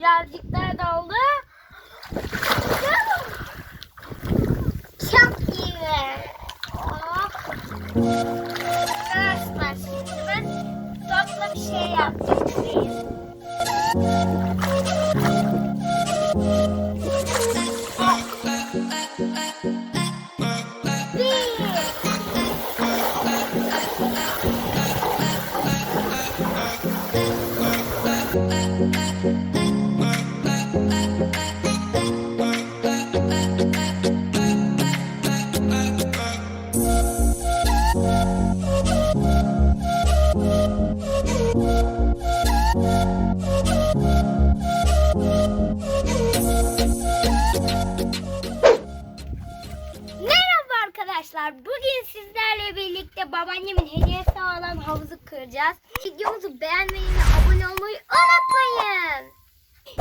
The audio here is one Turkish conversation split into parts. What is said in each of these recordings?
Birazcık daha doldu. Çok iyi. Oh. Arkadaşlar şimdi ben topla bir şey yapacağım. Merhaba birlikte babaannemin hediyesi olan havuzu kıracağız. Videomuzu beğenmeyi ve abone olmayı unutmayın.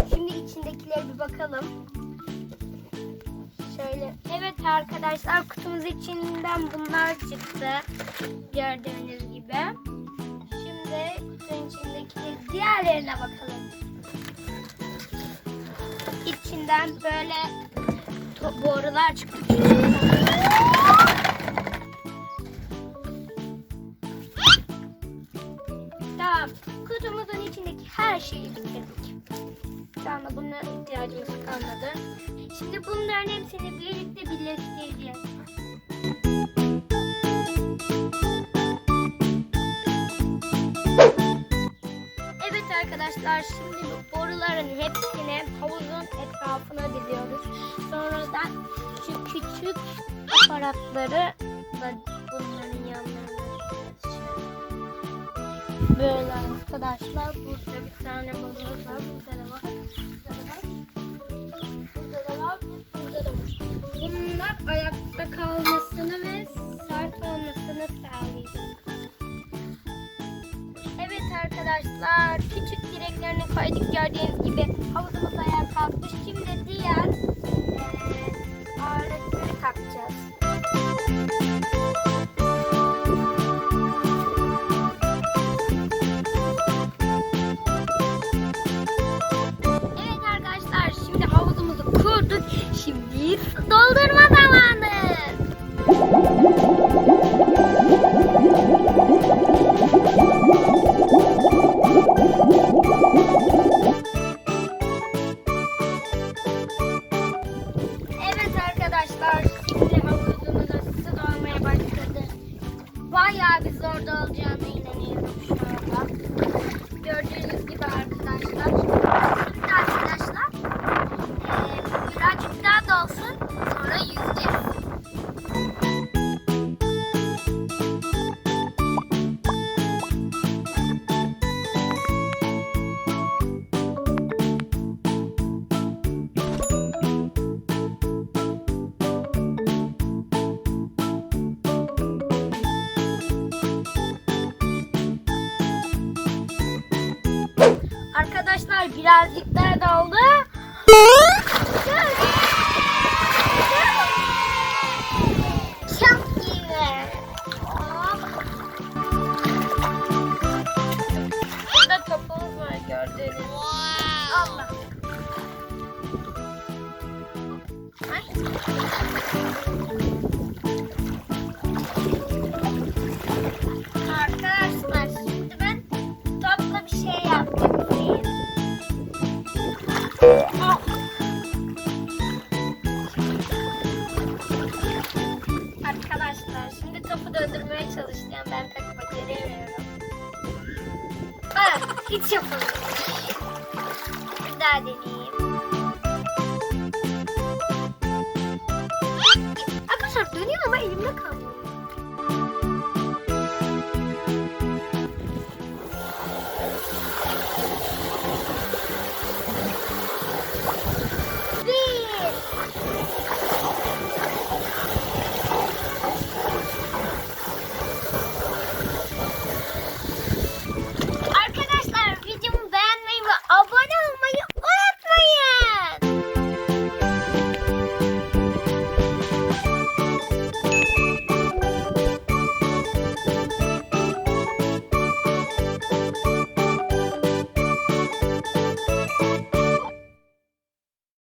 Şimdi içindekilere bir bakalım. Şöyle. Evet arkadaşlar kutumuz içinden bunlar çıktı. Gördüğünüz gibi. Şimdi kutunun içindeki diğerlerine bakalım. İçinden böyle borular çıktı. Kutumuzun içindeki her şeyi bitirdik. Şu anda bunlara ihtiyacımız kalmadı. Şimdi bunların hepsini birlikte birleştireceğiz. Evet arkadaşlar şimdi bu boruların hepsini havuzun etrafına diziyoruz. Sonradan şu küçük aparatları da bunların dizeceğiz. Böyle arkadaşlar burada bir tane balığımız var. Burada da var. Burada da var. Burada da var. Bunlar ayakta kalmasını ve sert olmasını sağlayacak. Evet arkadaşlar küçük direklerini koyduk gördüğünüz gibi havuzumuz ayağa kalkmış. Şimdi diğer eee aletleri takacağız. Şimdi doldurma zamanı. Evet arkadaşlar şimdi havuzumuzda su dolmaya başladı. Bayağı bir zor dolacağına Arkadaşlar birazcık daha doldu. Çok iyi. Burada topumuz var gördüğünüz gibi. Allah. Ay. Hiç yapamadım. Bir daha deneyeyim. Arkadaşlar dönüyor ama elimde kalmıyor.